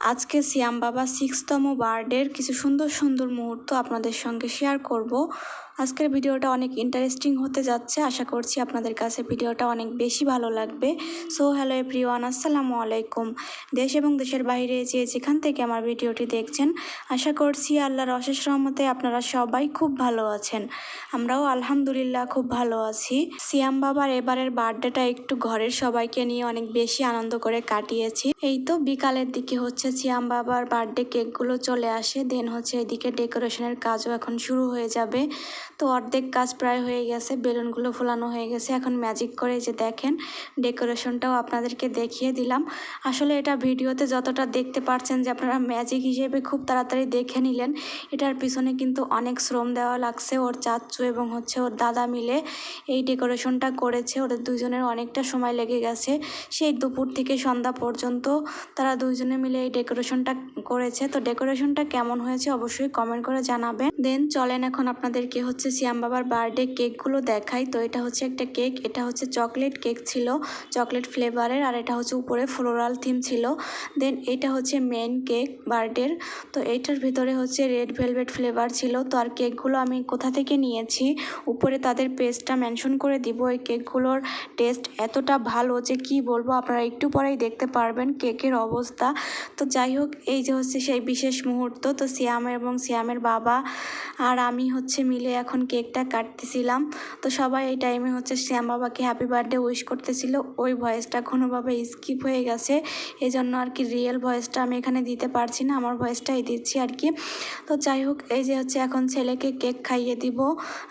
আজকে সিয়াম বাবা সিক্সতম বার্থডের কিছু সুন্দর সুন্দর মুহূর্ত আপনাদের সঙ্গে শেয়ার করব। আজকের ভিডিওটা অনেক ইন্টারেস্টিং হতে যাচ্ছে। আশা করছি আপনাদের কাছে ভিডিওটা অনেক বেশি ভালো লাগবে। সো হ্যালো এভরিওয়ান আসসালামু আলাইকুম। দেশ এবং দেশের বাইরে যে যেখান থেকে আমার ভিডিওটি দেখছেন, আশা করছি আল্লাহর অশেষ রহমতে আপনারা সবাই খুব ভালো আছেন। আমরাও আলহামদুলিল্লাহ খুব ভালো আছি। সিয়াম বাবার এবারের বার্থডেটা একটু ঘরের সবাইকে নিয়ে অনেক বেশি আনন্দ করে কাটিয়েছি। এই তো বিকালের দিকে হচ্ছে সিয়াম বাবার বার্থডে কেকগুলো চলে আসে, দেন হচ্ছে এদিকে ডেকোরেশনের কাজও এখন শুরু হয়ে যাবে। তো অর্ধেক কাজ প্রায় হয়ে গেছে, বেলুনগুলো ফোলানো হয়ে গেছে, এখন ম্যাজিক করে যে দেখেন, ডেকোরেশনটাও আপনাদেরকে দেখিয়ে দিলাম। আসলে এটা ভিডিওতে যতটা দেখতে পারছেন যে আপনারা ম্যাজিক হিসেবে খুব তাড়াতাড়ি দেখে নিলেন, এটার পিছনে কিন্তু অনেক শ্রম দেওয়া লাগছে, ওর চাচ্চু এবং হচ্ছে ওর দাদা মিলে এই ডেকোরেশনটা করেছে, ওদের দুজনের অনেকটা সময় লেগে গেছে। সেই দুপুর থেকে সন্ধ্যা পর্যন্ত তারা দুজনে মিলে এই ডেকোরেশনটা করেছে। তো ডেকোরেশনটা কেমন হয়েছে অবশ্যই কমেন্ট করে জানাবেন। দেন চলেন এখন আপনাদেরকে হচ্ছে সিয়াম বাবার বার্থডে কেকগুলো দেখাই। তো এটা হচ্ছে একটা কেক এটা হচ্ছে চকলেট কেক ছিল চকলেট ফ্লেভারের আর এটা হচ্ছে উপরে ফ্লোরাল থিম ছিল। দেন এটা হচ্ছে মেন কেক বার্থডের তো এইটার ভিতরে হচ্ছে রেড ভেলভেট ফ্লেভার ছিল। তো আর কেকগুলো আমি কোথা থেকে নিয়েছি? উপরে তাদের পেজটা মেনশন করে দিব। এই কেকগুলোর টেস্ট এতটা ভালো যে কি বলব, আপনারা একটু পরেই দেখতে পারবেন কেকের অবস্থা। তো যাই হোক, এই যে হচ্ছে সেই বিশেষ মুহূর্ত, তো সিয়ামের এবং সিয়ামের বাবা আর আমি হচ্ছে মিলে এখন কেকটা কাটতেছিলাম। তো সবাই এই টাইমে হচ্ছে শ্যাম বাবাকে হ্যাপি বার্থডে উইশ করতেছিল। ওই ভয়েসটা কোনোভাবে স্কিপ হয়ে গেছে। এই জন্য আর কি রিয়েল ভয়েসটা আমি এখানে দিতে পারছি না, আমার ভয়েসটাই দিচ্ছি আর কি। তো যাই হোক, এই যে হচ্ছে এখন ছেলেকে কেক খাইয়ে দিব।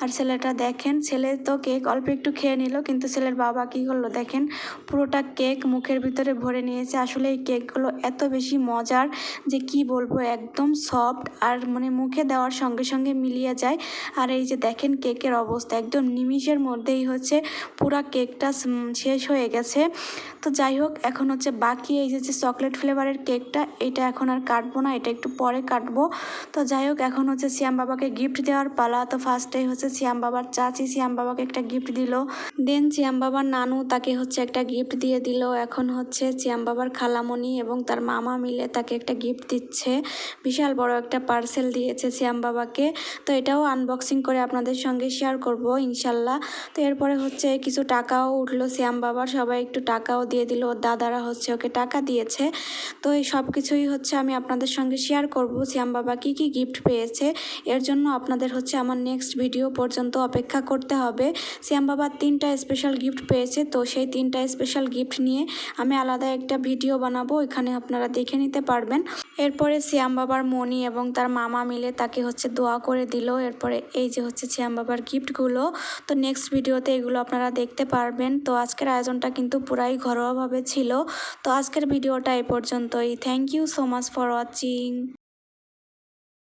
আর ছেলেটা দেখেন, ছেলে তো কেক অল্প একটু খেয়ে নিল, কিন্তু ছেলের বাবা কী করল দেখেন, পুরোটা কেক মুখের ভিতরে ভরে নিয়েছে। আসলে এই কেকগুলো এত বেশি মজার যে কি বলব, একদম সফট আর মানে মুখে দেওয়ার সঙ্গে সঙ্গে মিলিয়ে যায়। আর এই যে দেখেন কেকের অবস্থা, একদম নিমিষের মধ্যেই হচ্ছে পুরা কেকটা শেষ হয়ে গেছে। তো যাই হোক, এখন হচ্ছে বাকি এই যে চকলেট ফ্লেভারের কেকটা, এটা এখন আর কাটবো না, এটা একটু পরে কাটবো। তো যাই হোক, এখন হচ্ছে শ্যাম বাবাকে গিফট দেওয়ার পালা। তো ফার্স্টে হচ্ছে শ্যাম বাবার চাচি, শ্যাম বাবাকে একটা গিফট দিল। দেন শ্যাম বাবার নানু তাকে হচ্ছে একটা গিফট দিয়ে দিল। এখন হচ্ছে শ্যাম বাবার খালামণি এবং তার মামা মিলে তাকে একটা গিফট দিচ্ছে। বিশাল বড় একটা পার্সেল দিয়েছে শ্যাম বাবাকে। তো এটাও আনবক্সিং করে আপনাদের সঙ্গে শেয়ার করব, ইনশাল্লাহ। তো এরপরে হচ্ছে কিছু টাকাও উঠল শ্যাম বাবার। সবাই একটু টাকাও দিয়ে দিল। ওর দাদারা হচ্ছে ওকে টাকা দিয়েছে। তো এই সব কিছুই হচ্ছে আমি আপনাদের সঙ্গে শেয়ার করব। শ্যাম বাবা কী কী গিফট পেয়েছে, এর জন্য আপনাদের হচ্ছে আমার নেক্সট ভিডিও পর্যন্ত অপেক্ষা করতে হবে। শ্যাম বাবা তিনটা স্পেশাল গিফট পেয়েছে। তো সেই তিনটা স্পেশাল গিফট নিয়ে আমি আলাদা একটা ভিডিও বানাবো। এখানে আপনারা দেখে নিতে পারবেন। এরপরে শ্যাম বাবার মনি এবং তার মামা মিলে তাকে হচ্ছে দোয়া করে দিল। এরপরে এই যে হচ্ছে শ্যাম বাবার গিফটগুলো। তো নেক্সট ভিডিওতে এগুলো আপনারা দেখতে পারবেন। তো আজকের আয়োজনটা কিন্তু পুরাই ঘরোয়াভাবে ছিল। তো আজকের ভিডিওটা এ পর্যন্তই। Thank you so much for watching